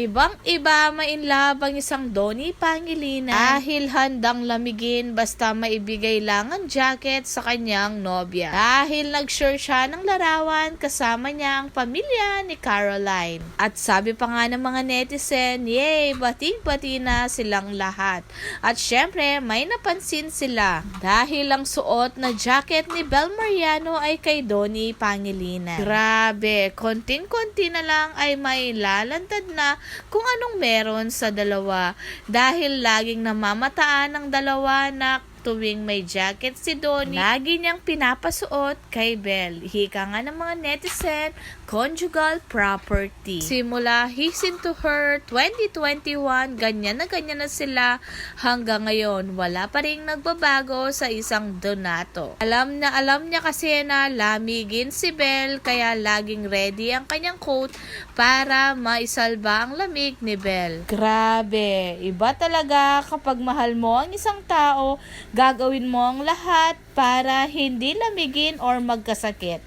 Ibang-iba mainlove ang isang Donnie Pangilinan dahil handang lamigin basta maibigay lang ang jacket sa kanyang nobya. Dahil nag-share siya ng larawan kasama niya ang pamilya ni Caroline. At sabi pa nga ng mga netizen, yay, bating-bati na silang lahat. At syempre, may napansin sila dahil ang suot na jacket ni Bel Mariano ay kay Donnie Pangilinan. Grabe, konting-konti na lang ay may lalantad na kung anong meron sa dalawa. Dahil laging namamataan ng dalawa na tuwing may jacket si Donnie, lagi niyang pinapasuot kay Belle. Hika nga ng mga netizen, conjugal property. Simula His Into Her 2021, ganyan na ganyan na sila hanggang ngayon. Wala pa rin nagbabago sa isang Donato. Alam na alam niya kasi na lamigin si Belle kaya laging ready ang kanyang coat para maisalba ang lamig ni Belle. Grabe, iba talaga kapag mahal mo ang isang tao, gagawin mo ang lahat para hindi lamigin or magkasakit.